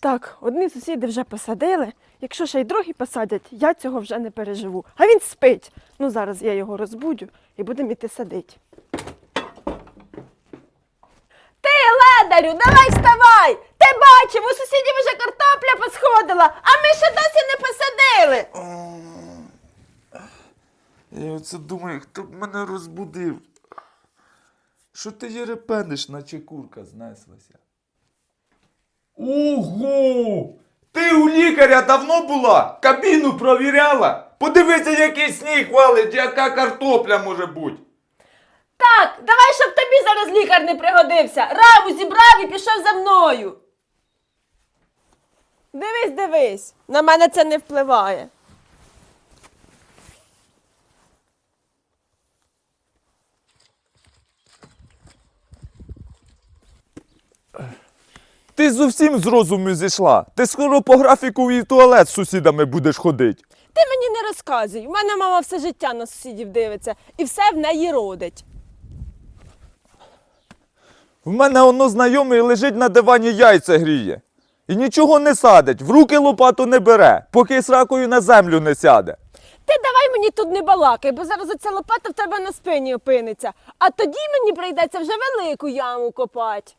Так, одні сусіди вже посадили. Якщо ще й другі посадять, я цього вже не переживу. А він спить. Ну зараз я його розбудю і будемо іти садити. Ти, ледарю, давай вставай! Ти бачив, у сусідів вже картопля посходила, а ми ще досі не посадили. Я оце думаю, хто б мене розбудив. Що ти єрепениш, наче курка знеслася? Ого! Ти у лікаря давно була? Кабіну провіряла? Подивися, який сніг валить, яка картопля може бути. Так, давай, щоб тобі зараз лікар не пригодився. Раму зібрав і пішов за мною. Дивись, дивись, на мене це не впливає. Ти зовсім з розуму зійшла. Ти скоро по графіку і в туалет з сусідами будеш ходити. Ти мені не розказуй. У мене мама все життя на сусідів дивиться і все в неї родить. В мене воно знайомий лежить на дивані яйця гріє. І нічого не садить, в руки лопату не бере, поки сракою на землю не сяде. Ти давай мені тут не балакай, бо зараз оця лопата в тебе на спині опиниться. А тоді мені прийдеться вже велику яму копати.